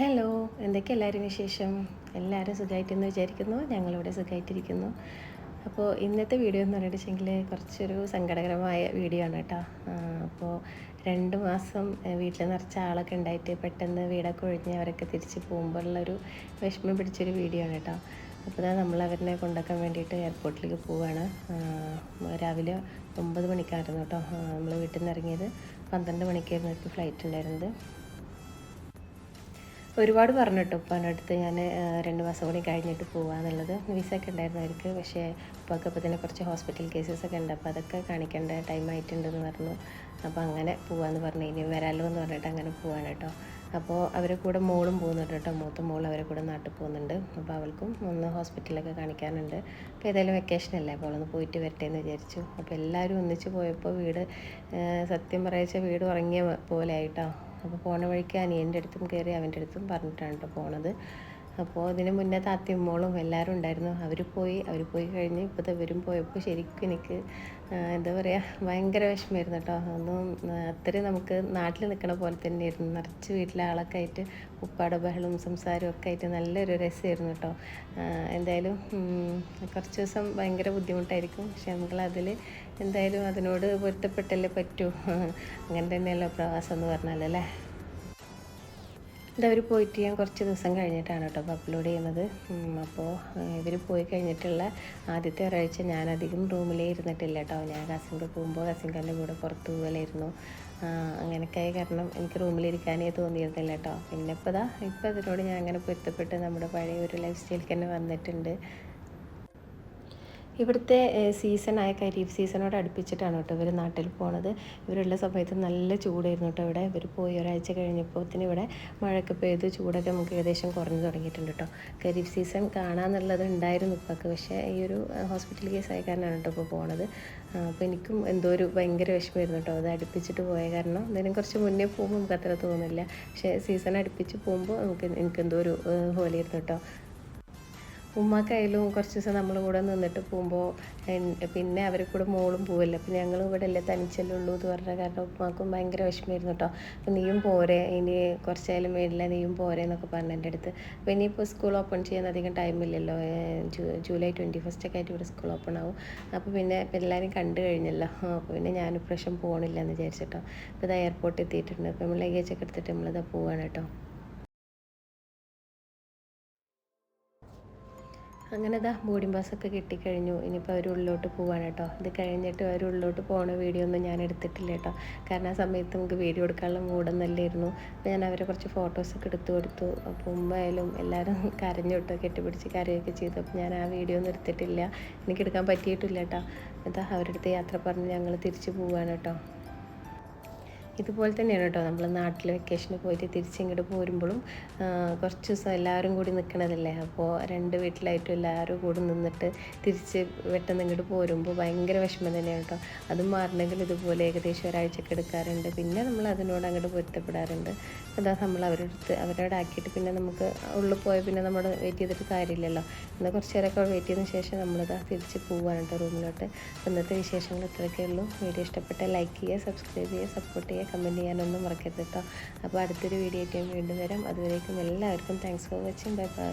Hello എന്തൊക്കെ എല്ലാവരും വിശേഷം? എല്ലാവരും സുഖമായിട്ടെന്ന് വിചാരിക്കുന്നു ഞങ്ങളിവിടെ സുഖമായിട്ടിരിക്കുന്നു അപ്പോൾ ഇന്നത്തെ വീഡിയോ എന്ന് പറഞ്ഞിട്ടുണ്ടെങ്കിൽ കുറച്ചൊരു സങ്കടകരമായ വീഡിയോ ആണ് കേട്ടോ. അപ്പോൾ രണ്ട് മാസം വീട്ടിൽ നിറച്ച ആളൊക്കെ ഉണ്ടായിട്ട് പെട്ടെന്ന് വീടൊക്കെ ഒഴിഞ്ഞ് അവരൊക്കെ തിരിച്ച് പോകുമ്പോഴുള്ളൊരു വിഷമം പിടിച്ചൊരു വീഡിയോ ആണ് കേട്ടോ. അപ്പോൾ ഇതാ നമ്മൾ അവരെ കൊണ്ടാക്കാൻ വേണ്ടിയിട്ട് എയർപോർട്ടിലേക്ക് പോവുകയാണ് രാവിലെ ഒമ്പത് മണിക്കായിരുന്നു കേട്ടോ നമ്മൾ വീട്ടിൽ നിന്ന് ഇറങ്ങിയത്. പന്ത്രണ്ട് മണിക്കായിരുന്നു എനിക്ക് ഫ്ലൈറ്റ് ഉണ്ടായിരുന്നത്. ഒരുപാട് പറഞ്ഞു കേട്ടോ അടുത്ത് ഞാൻ രണ്ട് മാസം കൂടി കഴിഞ്ഞിട്ട് പോകാമെന്നുള്ളത് വിസ ഒക്കെ ഉണ്ടായിരുന്നു അവർക്ക് പക്ഷേ ഉപ്പാക്ക് അപ്പോൾ തന്നെ കുറച്ച് ഹോസ്പിറ്റൽ കേസസ് ഒക്കെ ഉണ്ട്. അപ്പോൾ അതൊക്കെ കാണിക്കേണ്ട ടൈം ആയിട്ടുണ്ടെന്ന് പറഞ്ഞു. അപ്പോൾ അങ്ങനെ പോകാമെന്ന് പറഞ്ഞു. ഇനി വരാലോ എന്ന് പറഞ്ഞിട്ട് അങ്ങനെ പോവാണ് കേട്ടോ. അപ്പോൾ അവരെ കൂടെ മോളും പോകുന്നുണ്ട് കേട്ടോ. മൂത്ത മോൾ അവരെ കൂടെ നാട്ടിൽ പോകുന്നുണ്ട്. അപ്പോൾ അവൾക്കും ഒന്ന് ഹോസ്പിറ്റലൊക്കെ കാണിക്കാനുണ്ട്. അപ്പോൾ ഏതായാലും വെക്കേഷൻ അല്ലേ? അപ്പോൾ അവളൊന്ന് പോയിട്ട് വരട്ടെ എന്ന് വിചാരിച്ചു. അപ്പോൾ എല്ലാവരും ഒന്നിച്ച് പോയപ്പോൾ വീട് സത്യം പറയിച്ച വീട് ഉറങ്ങിയ പോലെ ആയിട്ടോ. അപ്പോൾ പോണ വഴിക്ക് അനിയന്റെ അടുത്തും കയറി അവന്റെ അടുത്തും പറഞ്ഞിട്ടാണ് കേട്ടോ പോണത്. അപ്പോൾ അതിന് മുന്നേ താത്തിയമ്മോളും എല്ലാവരും ഉണ്ടായിരുന്നു. അവർ പോയി അവർ പോയി കഴിഞ്ഞ് ഇപ്പോൾ ഇവരും പോയപ്പോൾ ശരിക്കും എനിക്ക് എന്താ പറയുക ഭയങ്കര വിഷമമായിരുന്നു കേട്ടോ. ഒന്നും അത്രയും നമുക്ക് നാട്ടിൽ നിൽക്കണ പോലെ തന്നെയായിരുന്നു. നിറച്ച് വീട്ടിലെ ആളൊക്കെ ആയിട്ട് ഉപ്പാടെ ബഹളും സംസാരവും ഒക്കെ ആയിട്ട് നല്ലൊരു രസമായിരുന്നു കേട്ടോ. എന്തായാലും കുറച്ച് ദിവസം ഭയങ്കര ബുദ്ധിമുട്ടായിരിക്കും. പക്ഷെ നമ്മളതിൽ എന്തായാലും അതിനോട് പൊരുത്തപ്പെട്ടല്ലേ പറ്റൂ. അങ്ങനെ തന്നെയല്ലോ പ്രവാസം എന്ന് പറഞ്ഞാലല്ലേ. ഇതവർ പോയിട്ട് ഞാൻ കുറച്ച് ദിവസം കഴിഞ്ഞിട്ടാണ് കേട്ടോ അപ്പോൾ അപ്ലോഡ് ചെയ്യുന്നത്. അപ്പോൾ ഇവർ പോയി കഴിഞ്ഞിട്ടുള്ള ആദ്യത്തെ ഒരാഴ്ച ഞാൻ അധികം റൂമിലേ ഇരുന്നിട്ടില്ല കേട്ടോ. ഞാൻ കസിന്റെ പോകുമ്പോൾ കസിൻകാരന്റെ കൂടെ പുറത്ത് പോകലായിരുന്നു. അങ്ങനെയൊക്കെ ആയ കാരണം എനിക്ക് റൂമിലിരിക്കാനേ തോന്നിയിരുന്നില്ല കേട്ടോ. പിന്നെ ഇപ്പോൾ ഇതാ ഇപ്പോൾ അതിനോട് ഞാൻ അങ്ങനെ പൊരുത്തപ്പെട്ട് നമ്മുടെ പഴയ ഒരു ലൈഫ് സ്റ്റൈലിൽ തന്നെ വന്നിട്ടുണ്ട്. ഇവിടുത്തെ സീസണായ കരീഫ് സീസണോട് അടുപ്പിച്ചിട്ടാണ് കേട്ടോ ഇവർ നാട്ടിൽ പോണത്. ഇവരുള്ള സമയത്ത് നല്ല ചൂടായിരുന്നു കേട്ടോ ഇവിടെ. ഇവർ പോയി ഒരാഴ്ച കഴിഞ്ഞപ്പോഴത്തേന് ഇവിടെ മഴയൊക്കെ പെയ്ത് ചൂടൊക്കെ നമുക്ക് ഏകദേശം കുറഞ്ഞു തുടങ്ങിയിട്ടുണ്ട് കേട്ടോ. കരീഫ് സീസൺ കാണാമെന്നുള്ളത് ഉണ്ടായിരുന്നു ഇപ്പൊക്കെ. പക്ഷേ ഈ ഒരു ഹോസ്പിറ്റൽ കേസ് ആയ കാരണമാണ് കേട്ടോ ഇപ്പോൾ പോണത്. അപ്പോൾ എനിക്കും എന്തോ ഒരു ഭയങ്കര വിഷമമായിരുന്നു കേട്ടോ. അത് അടുപ്പിച്ചിട്ട് പോയ കാരണം എന്തെങ്കിലും കുറച്ച് മുന്നേ പോകുമ്പോൾ നമുക്ക് അത്ര തോന്നില്ല. പക്ഷേ സീസൺ അടുപ്പിച്ച് പോകുമ്പോൾ നമുക്ക് എനിക്ക് എന്തോ ഒരു ഹോലിയായിരുന്നു കേട്ടോ. ഉമ്മാക്കായാലും കുറച്ച് ദിവസം നമ്മൾ കൂടെ നിന്നിട്ട് പോകുമ്പോൾ പിന്നെ അവരെ കൂടെ മോളും പോവില്ല. അപ്പം ഞങ്ങൾ ഇവിടെ അല്ലേ തനിച്ചല്ലേ ഉള്ളൂ എന്ന് പറഞ്ഞ കാരണം ഉമ്മാക്കും ഭയങ്കര വിഷമമായിരുന്നു കേട്ടോ അപ്പം നീയും പോരെ ഇനി കുറച്ചായാലും വേണ്ടില്ല നീയും പോരെ എന്നൊക്കെ പറഞ്ഞു എന്റെ അടുത്ത്. അപ്പോൾ ഇനിയിപ്പോൾ സ്കൂൾ ഓപ്പൺ ചെയ്യാൻ അധികം ടൈമില്ലല്ലോ ജൂലൈ ട്വന്റി ഫസ്റ്റ് ഒക്കെ ആയിട്ട് ഇവിടെ സ്കൂൾ ഓപ്പൺ ആവും. അപ്പോൾ പിന്നെ എല്ലാവരും കണ്ടു കഴിഞ്ഞല്ലോ. അപ്പോൾ പിന്നെ ഞാൻ ഇപ്രാവശ്യം പോകണില്ല എന്ന് വിചാരിച്ചിട്ടോ അപ്പോൾ ഇത് എയർപോർട്ടിൽ എത്തിയിട്ടുണ്ട്. അപ്പോൾ നമ്മൾ ലഗേജ് ഒക്കെ എടുത്തിട്ട് നമ്മളിതാ പോവാണ് കേട്ടോ അങ്ങനെ ഇതാ ബോർഡിംഗ് പാസ്സൊക്കെ കിട്ടിക്കഴിഞ്ഞു. ഇനിയിപ്പോൾ അവർ ഉള്ളിലോട്ട് പോവാണ് കേട്ടോ. ഇത് കഴിഞ്ഞിട്ട് അവർ ഉള്ളിലോട്ട് പോകുന്ന വീഡിയോ ഒന്നും ഞാൻ എടുത്തിട്ടില്ല കേട്ടോ. കാരണം ആ സമയത്ത് നമുക്ക് വീഡിയോ എടുക്കാനുള്ള മൂടൊന്നല്ലായിരുന്നു. അപ്പോൾ ഞാൻ അവരെ കുറച്ച് ഫോട്ടോസൊക്കെ എടുത്തു കൊടുത്തു. അപ്പോൾ ഉമ്മയായാലും എല്ലാവരും കരഞ്ഞു കേട്ടോ കെട്ടിപ്പിടിച്ച് കരയൊക്കെ ചെയ്തു. അപ്പോൾ ഞാൻ ആ വീഡിയോ ഒന്നും എടുത്തിട്ടില്ല. എനിക്ക് എടുക്കാൻ പറ്റിയിട്ടില്ല കേട്ടോ. എന്താ അവരുടെ അടുത്ത് യാത്ര പറഞ്ഞ് ഞങ്ങൾ തിരിച്ചു പോവുകയാണ് കേട്ടോ. ഇതുപോലെ തന്നെയാണ് കേട്ടോ. നമ്മൾ നാട്ടിൽ വെക്കേഷന് പോയിട്ട് തിരിച്ചിങ്ങോട്ട് പോരുമ്പോഴും കുറച്ച് ദിവസം എല്ലാവരും കൂടി നിൽക്കണതല്ലേ അപ്പോൾ രണ്ട് വീട്ടിലായിട്ടും എല്ലാവരും കൂടി നിന്നിട്ട് തിരിച്ച് പെട്ടെന്ന് ഇങ്ങോട്ട് പോരുമ്പോൾ ഭയങ്കര വിഷമം തന്നെയാണ് കേട്ടോ. അതും മാറണമെങ്കിൽ ഇതുപോലെ ഏകദേശം ഒരാഴ്ചയ്ക്ക് എടുക്കാറുണ്ട്. പിന്നെ നമ്മൾ അതിനോട് അങ്ങോട്ട് പൊരുത്തപ്പെടാറുണ്ട്. അതാ നമ്മൾ അവരുടെ അടുത്ത് അവരോട് ആക്കിയിട്ട് പിന്നെ നമുക്ക് ഉള്ളിൽ പോയി പിന്നെ നമ്മൾ വെയിറ്റ് ചെയ്തിട്ട് കാര്യമില്ലല്ലോ. എന്നാൽ കുറച്ച് നേരമൊക്കെ വെയിറ്റ് ചെയ്തതിന് ശേഷം നമ്മളിതാ തിരിച്ച് കേട്ടോ റൂമിലോട്ട്. ഇന്നത്തെ വിശേഷങ്ങൾ ഇത്രയൊക്കെ ഉള്ളൂ. വീഡിയോ ഇഷ്ടപ്പെട്ട ലൈക്ക് ചെയ്യുക സബ്സ്ക്രൈബ് ചെയ്യുക സപ്പോർട്ട് ചെയ്യുക. കമന്റ് ചെയ്യാനൊന്നും മറക്കരുത് കേട്ടോ അപ്പോൾ അടുത്തൊരു വീഡിയോ ആയിട്ട് വീണ്ടും വരാം. അതുവരേക്കും എല്ലാവർക്കും thanks for watching bye bye